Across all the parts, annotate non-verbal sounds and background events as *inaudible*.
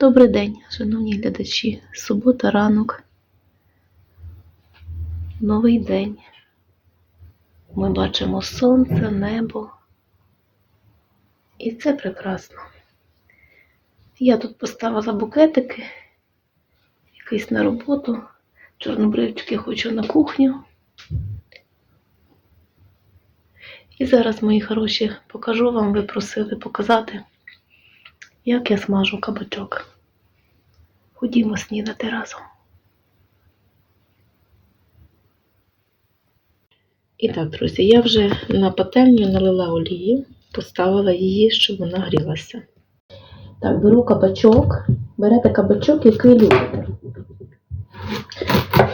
Добрий день, шановні глядачі. Субота ранок. Новий день. Ми бачимо сонце, небо. І це прекрасно. Я тут поставила букетики, якийсь на роботу. Чорнобривчики хочу на кухню. І зараз, мої хороші, покажу вам, ви просили показати, як я смажу кабачок. Ходімо снідати разом. І так, друзі, я вже на пательню налила олії, поставила її, щоб вона грілася. Так, беру кабачок, берете кабачок, який любите.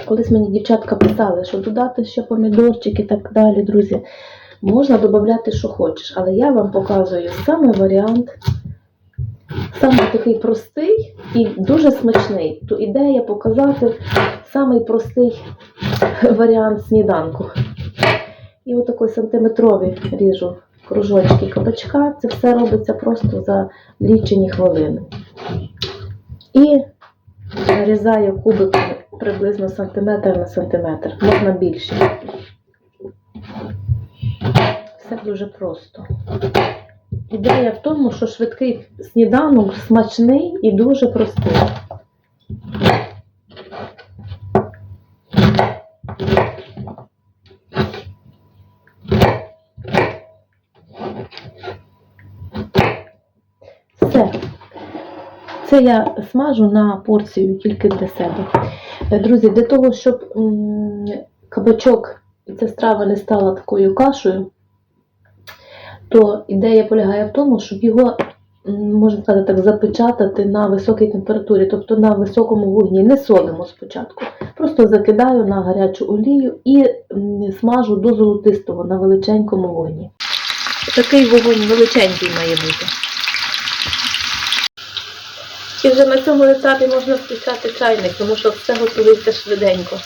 Колись мені дівчатка писали, що додати ще помідорчик і так далі, друзі. Можна додати, що хочеш, але я вам показую саме варіант, саме такий простий і дуже смачний. То ідея показати самий простий варіант сніданку. І отакий сантиметрові ріжу кружочки кабачка. Це все робиться просто за лічені хвилини. І нарізаю кубиками приблизно сантиметр на сантиметр, можна більше. Все дуже просто. Ідея в тому, що швидкий сніданок смачний і дуже простий. Все. Це я смажу на порцію тільки для себе. Друзі, для того, щоб кабачок і ця страва не стала такою кашею, то ідея полягає в тому, щоб його, можна сказати так, запечатати на високій температурі, тобто на високому вогні. Не солимо спочатку. Просто закидаю на гарячу олію і смажу до золотистого на величенькому вогні. Такий вогонь величенький має бути. І вже на цьому етапі можна включати чайник, тому що все готується швиденько.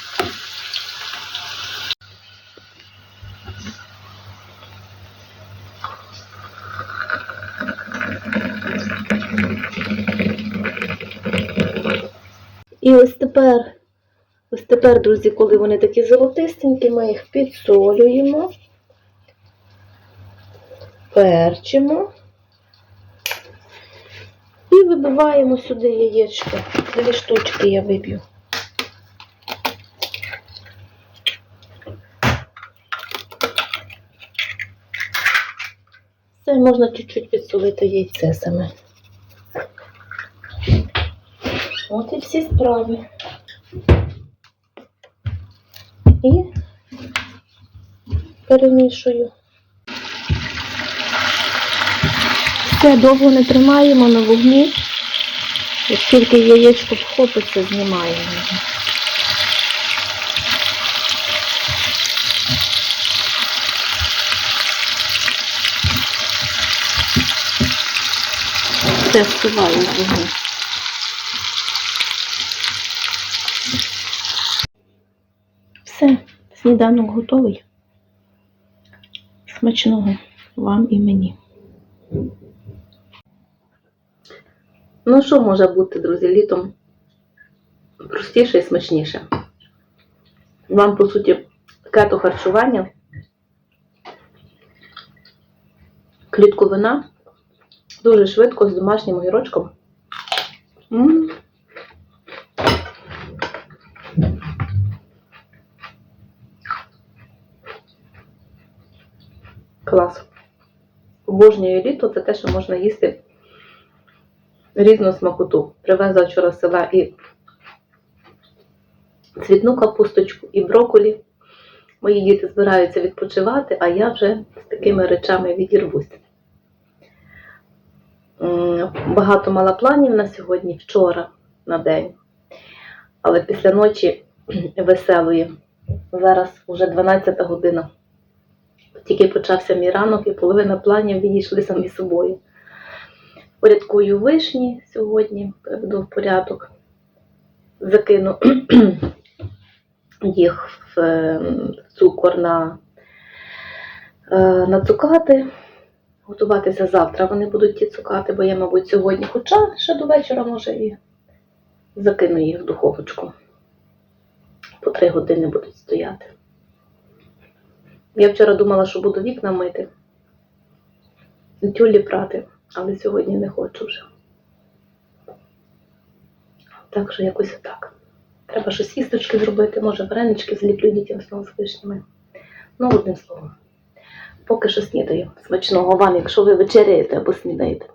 І ось тепер, ось тепер, друзі, коли вони такі золотистенькі, ми їх підсолюємо, перчимо. І вибиваємо сюди яєчко. Дві штучки я виб'ю. Це можна чуть-чуть підсолити яйце саме. І всі справи. І перемішую. Все довго не тримаємо на вогні. Як тільки яєчко вхопиться, знімаємо. Все встиваю з вогню. Все, сніданок готовий. Смачного вам і мені. Ну, що може бути, друзі, літом простіше і смачніше. Вам, по суті, кето харчування, клітковина, дуже швидко з домашнім огірочком. М. Клас. Обожнюю літо це те, що можна їсти різну смакоту. Привезла вчора села і цвітну капусточку, і броколі. Мої діти збираються відпочивати, а я вже з такими речами відірвусь. Багато мала планів на сьогодні, вчора на день. Але після ночі *clears throat* веселої. Зараз вже 12 година. Тільки почався мій ранок і половина планів відійшли самі собою. Порядкую вишні сьогодні, приведу в порядок. Закину *clears throat* їх в е, цукор на, е, на цукати, готуватися завтра. Вони будуть ті цукати, бо я, мабуть, сьогодні, хоча ще до вечора, може, і закину їх в духовочку. По три години будуть стояти. Я вчора думала, що буду вікна мити, тюлі прати, але сьогодні не хочу вже. Так що якось отак. Треба щось їсточки зробити, може варенички зліплю дітям знову з вишнями. Ну, одним словом. Поки що снідаю. Смачного вам, якщо ви вечеряєте або снідаєте.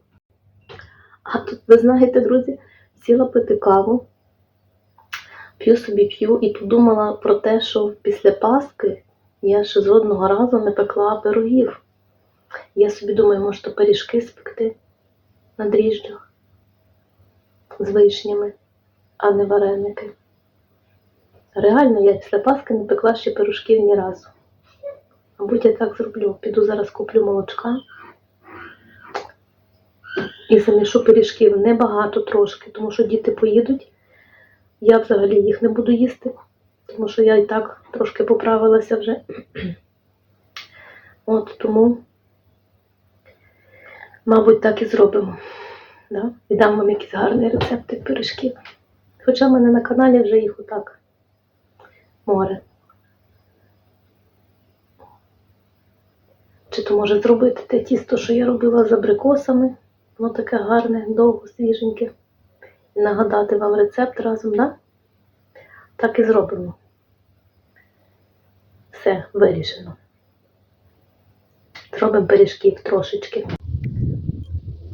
А тут, ви знаєте, друзі, сіла пити каву, п'ю собі п'ю і подумала про те, що після Пасхи я ще жодного разу не пекла пирогів. Я собі думаю, може, то пиріжки спекти на дріжджах з вишнями, а не вареники. Реально, я після Пасхи не пекла ще пирожків ні разу. Мабуть, я так зроблю. Піду зараз куплю молочка і замішу пиріжків небагато трошки, тому що діти поїдуть. Я взагалі їх не буду їсти, тому що я і так трошки поправилася вже. *clears throat* От тому, мабуть, так і зробимо. Да? І дам вам якийсь гарний рецепт пиріжків. Хоча в мене на каналі вже їх отак море. Чи то може зробити те тісто, що я робила з абрикосами. Воно таке гарне, довго, свіженьке. І нагадати вам рецепт разом, да? Так і зробимо. Все, вирішено. Зробимо пиріжків трошечки.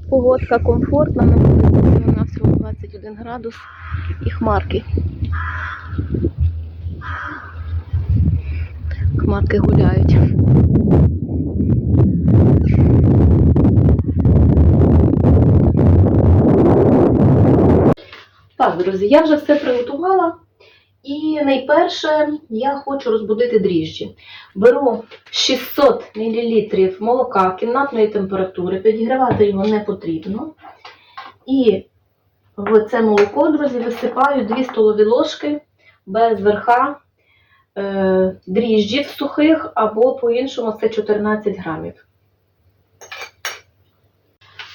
Погодка комфортна, на вулиці вона всього 21 градус і хмарки. Хмарки гуляють. Так, друзі, я вже все приготувала. І найперше я хочу розбудити дріжджі. Беру 600 мл молока кімнатної температури, підігрівати його не потрібно. І в це молоко, друзі, висипаю 2 столові ложки без верха е, дріжджів сухих, або по-іншому це 14 грамів.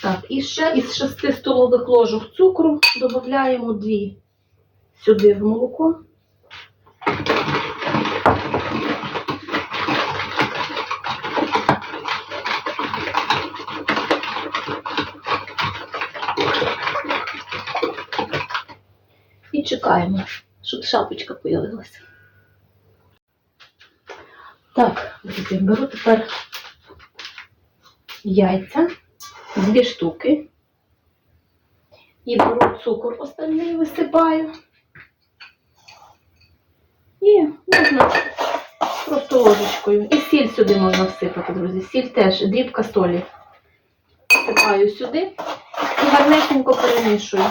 Так, і ще із 6 столових ложок цукру додаємо 2 сюди в молоко. І чекаємо, щоб шапочка появилася. Так, друзі, беру тепер яйця, дві штуки. І беру цукор остальний висипаю. І можна просто ложечкою. І сіль сюди можна всипати, друзі. Сіль теж, дрібка солі. Всипаю сюди і гарнесенько перемішую.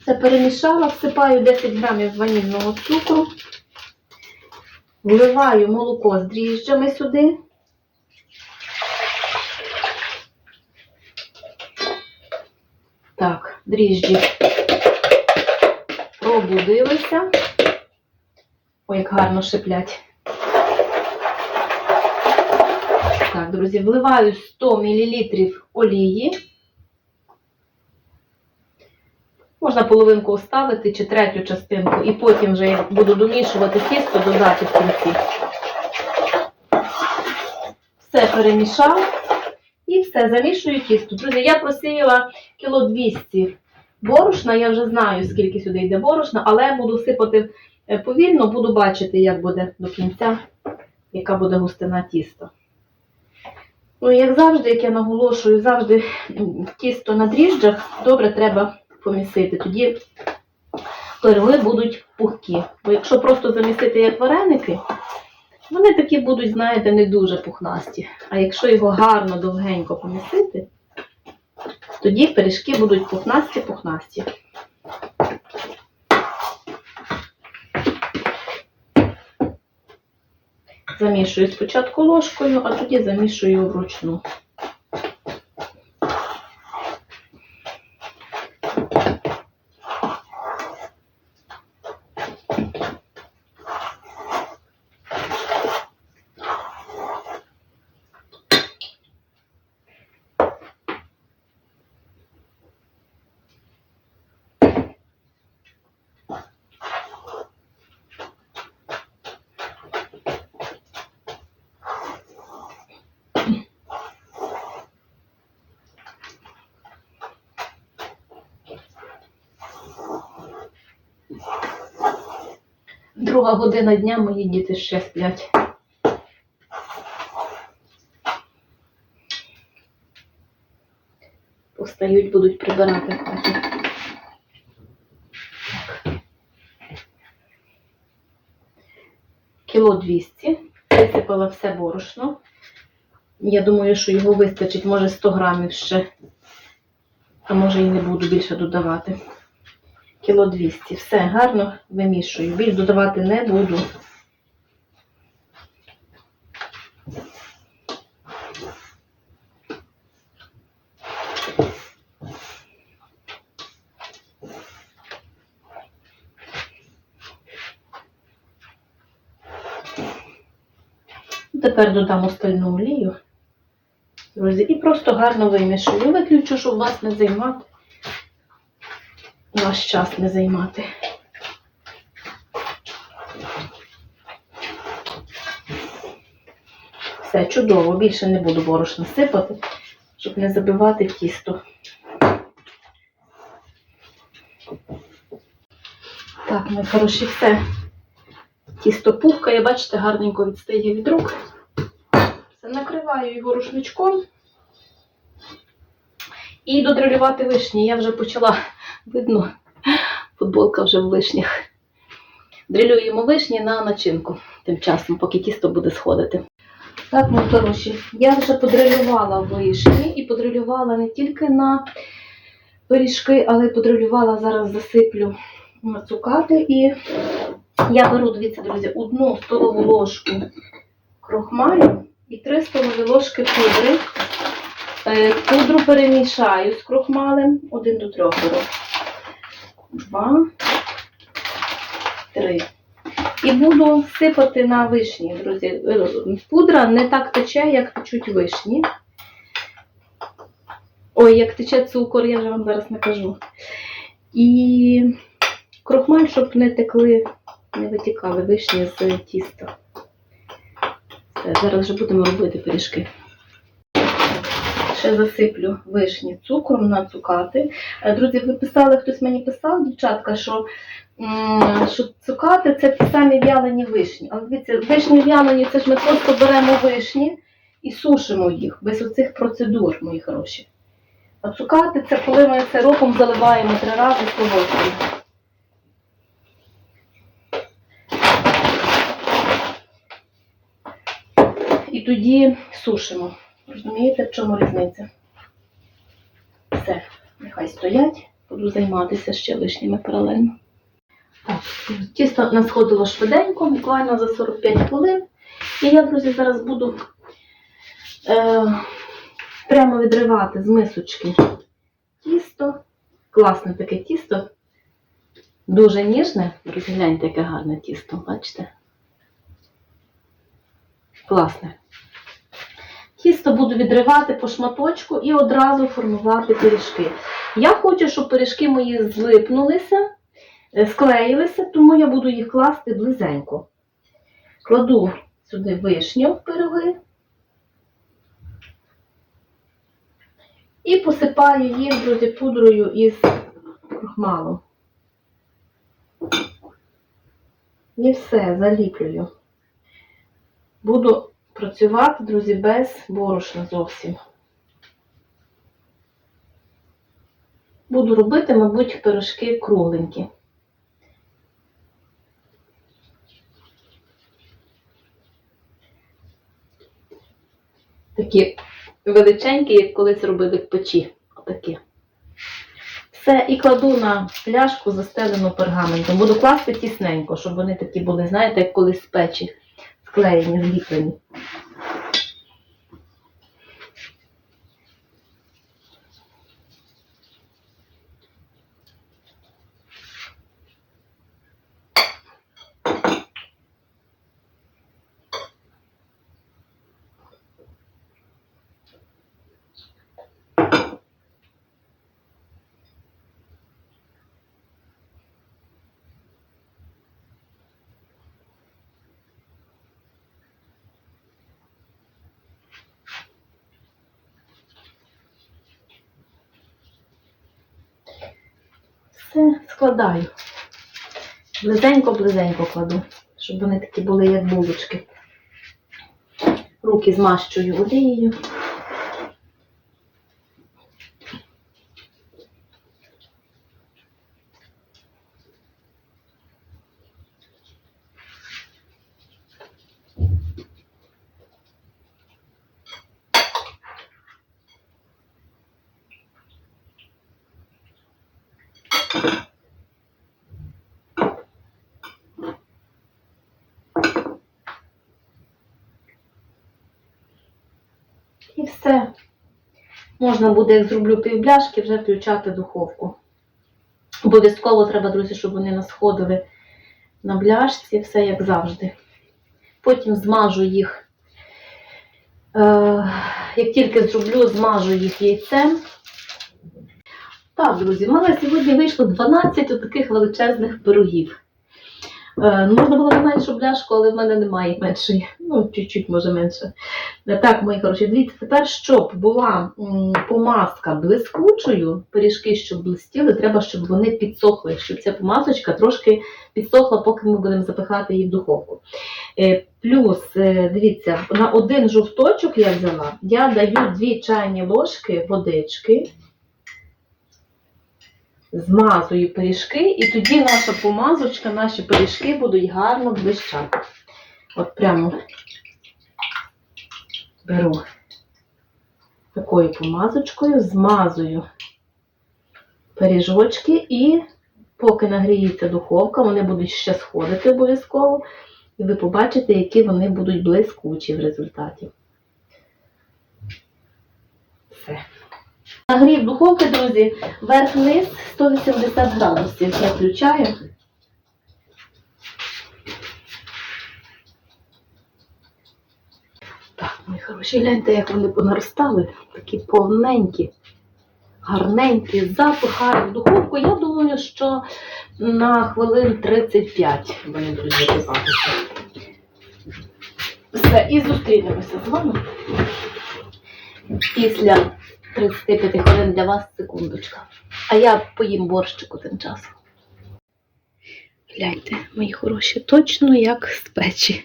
Все перемішала, всипаю 10 грамів ванільного цукру, вливаю молоко з дріжджами сюди. Так, дріжджі пробудилися. Ой, як гарно шиплять. Так, друзі, вливаю 100 мл олії. Можна половинку оставити чи третю частинку, і потім вже як буду домішувати тісто, додати в кінці. Все перемішав і все, замішую тісто. Друзі, я просіяла кіло 200 борошна, я вже знаю, скільки сюди йде борошна, але буду сипати е, повільно, буду бачити, як буде до кінця, яка буде густина тіста. Ну, як завжди, як я наголошую, завжди тісто на дріжджах добре треба помісити. Тоді пироги будуть пухкі. Бо якщо просто замісити як вареники, вони такі будуть, знаєте, не дуже пухнасті. А якщо його гарно довгенько помісити, тоді пиріжки будуть пухнасті-пухнасті. Замішую спочатку ложкою, а тоді замішую вручну. Друга година дня мої діти ще сплять. Постають, будуть прибирати хаті. Кіло 200. Висипала все борошно. Я думаю, що його вистачить, може 100 грамів ще. А може і не буду більше додавати. Кіло 200. Все гарно вимішую. Більш додавати не буду. Тепер додам остальну олію. Друзі, і просто гарно вимішую. Виключу, щоб вас не займати. Ваш час не займати. Все, чудово. Більше не буду борошна сипати, щоб не забивати тісто. Так, мої хороші, все. Тісто пухкає, бачите, гарненько відстає від рук. Все, накриваю його рушничком. І додрилювати вишні. Я вже почала, видно, футболка вже в вишнях. Дрилюємо вишні на начинку тим часом, поки тісто буде сходити. Так, мої хороші, я вже подрилювала вишні і подрилювала не тільки на пиріжки, але й подрилювала, зараз засиплю цукати. І я беру, дивіться, друзі, одну столову ложку крохмалю і 3 столові ложки пудри. Е, Пудру перемішаю з крохмалем. Один до трьох беру. Два, три. І буду сипати на вишні, друзі. Е, Пудра не так тече, як течуть вишні. Ой, як тече цукор, я вже вам зараз накажу. І крохмаль, щоб не текли, не витікали вишні з тіста. Все, зараз вже будемо робити пиріжки. Ще засиплю вишні цукром на цукати. Е, Друзі, ви писали, хтось мені писав, дівчатка, що, що цукати це ті самі в'ялені вишні. Але дивіться, вишні в'ялені, це ж ми просто беремо вишні і сушимо їх без оцих процедур, мої хороші. А цукати це коли ми сиропом заливаємо три рази солодким. І тоді сушимо. Розумієте, в чому різниця? Все, нехай стоять, буду займатися ще лишніми паралельно. Так, тісто насходило швиденько, буквально за 45 хвилин. І я, друзі, зараз буду е, прямо відривати з мисочки тісто. Класне таке тісто. Дуже ніжне. Друзі, гляньте, яке гарне тісто, бачите? Класне. Тісто буду відривати по шматочку і одразу формувати пиріжки. Я хочу, щоб пиріжки мої злипнулися, е, склеїлися, тому я буду їх класти близенько. Кладу сюди вишню в пироги і посипаю їх, друзі, пудрою із крохмалом. І все, заліплюю. Буду працювати, друзі, без борошна зовсім. Буду робити, мабуть, пирожки кругленькі. Такі величенькі, як колись робили в печі. Отакі. Все, і кладу на пляшку застелену пергаментом. Буду класти тісненько, щоб вони такі були, знаєте, як колись з печі склеєні, зліплені. Все складаю. Близенько-близенько кладу. щоб вони такі були, як булочки. Руки змащую олією. І все. Можна буде, як зроблю півбляшки, вже включати духовку. Обов'язково треба, друзі, щоб вони не сходили на бляшці, все як завжди. Потім змажу їх. Е, як тільки зроблю, змажу їх яйцем. Так, друзі, в мене сьогодні вийшло 12 таких величезних пирогів. Е, ну, можна було не меншу бляшку, але в мене немає меншої. Ну, чуть-чуть, може менше. Е, Так, мої хороші, дивіться, тепер, щоб була помазка блискучою, пиріжки, щоб блистіли, треба, щоб вони підсохли, щоб ця помазочка трошки підсохла, поки ми будемо запихати її в духовку. Е, Плюс, дивіться, на один жовточок я взяла, я даю 2 чайні ложки водички, змазую пиріжки, і тоді наша помазочка, наші пиріжки будуть гарно блищати. От прямо беру такою помазочкою, змазую пиріжочки і поки нагріється духовка, вони будуть ще сходити обов'язково, і ви побачите, які вони будуть блискучі в результаті. Все. Нагрів духовки, друзі, верх-низ 180 градусів. Я включаю. Так, мої хороші, гляньте, як вони понаростали. Такі повненькі, гарненькі. Запихаю в духовку. Я думаю, що на хвилин 35 вони будуть запікатися. Все, і зустрінемося з вами. Після 35 хвилин для вас секундочка. А я поїм борщику тим часом. Гляньте, мої хороші, точно як з печі.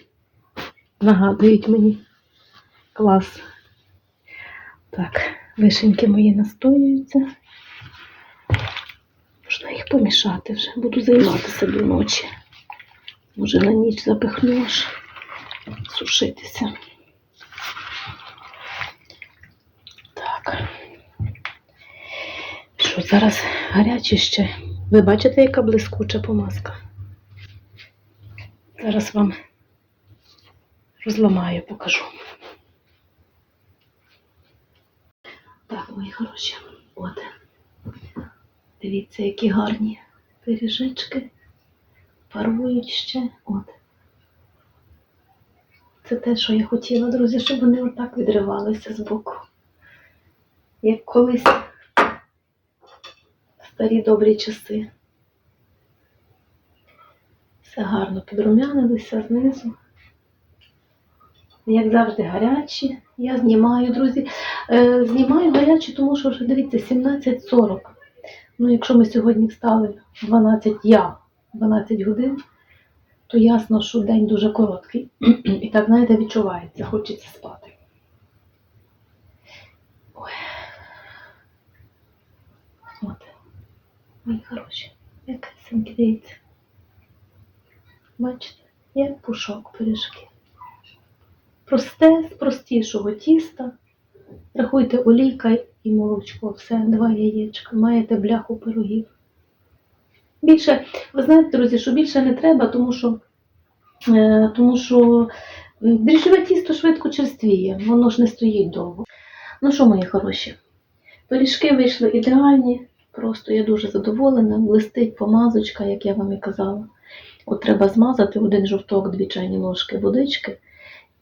Нагадують мені. Клас. Так, вишеньки мої настоюються. Можна їх помішати вже. Буду займатися до ночі. Може на ніч запихну сушитися. Так. Зараз гаряче ще? Ви бачите, яка блискуча помазка? Зараз вам розламаю, покажу. Так, мої хороші, от. Дивіться, які гарні пиріжечки. Парують ще. От. Це те, що я хотіла, друзі, щоб вони отак відривалися з боку. Як колись старі добрі часи. Все гарно підрумянилися знизу. Як завжди, гарячі. Я знімаю, друзі. Е, знімаю гарячі, тому що вже дивіться, 17.40. Ну, якщо ми сьогодні встали в 12, я 12 годин, то ясно, що день дуже короткий. *clears throat* І так, знаєте, відчувається, хочеться спати. Ой. От. Мої хороші, якесенькі, дивіться. Бачите, як пушок пиріжки. Просте з простішого тіста. Рахуйте олійка і молочко, все, два яєчка. Маєте бляху пирогів. Більше, ви знаєте, друзі, що більше не треба, тому що, е, тому що дріжджове тісто швидко черствіє, воно ж не стоїть довго. Ну що, мої хороші, пиріжки вийшли ідеальні, просто я дуже задоволена. Блистить помазочка, як я вам і казала. От треба змазати один жовток, дві чайні ложки водички.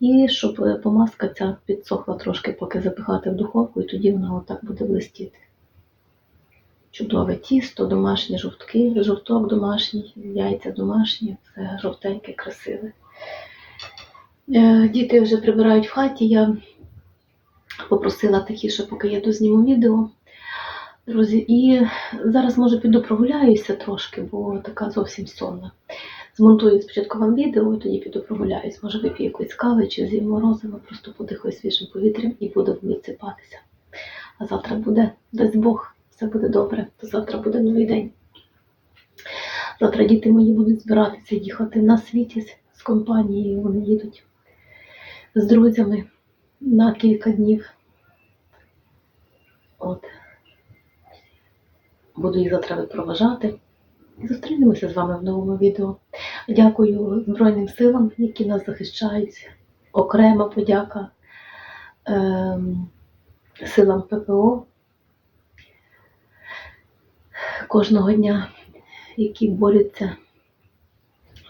І щоб е, помазка ця підсохла трошки, поки запихати в духовку, і тоді вона отак буде блистіти. Чудове тісто, домашні жовтки, жовток домашній, яйця домашні, все жовтеньке, красиве. Е, Діти вже прибирають в хаті. Я попросила тихіше, поки я дозніму відео. Друзі, і зараз може піду прогуляюся трошки, бо така зовсім сонна. змонтую спочатку вам відео, і тоді піду прогуляюсь. Може вип'ю якоїсь кави чи з'їм морозиво, просто подихаю свіжим повітрям і буду відсипатися. А завтра буде, дасть Бог, все буде добре, то завтра буде новий день. Завтра діти мої будуть збиратися їхати на світі з компанією. Вони їдуть з друзями на кілька днів. От. Буду їх завтра випроважати. І зустрінемося з вами в новому відео. Дякую Збройним силам, які нас захищають. Окрема подяка ем, силам ППО кожного дня, які борються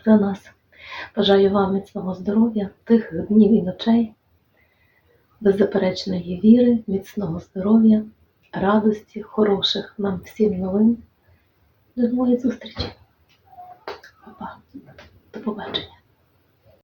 за нас. Бажаю вам міцного здоров'я, тихих днів і ночей, беззаперечної віри, міцного здоров'я, радості, хороших нам всім новин. До нової зустрічі. Па-па. До побачення.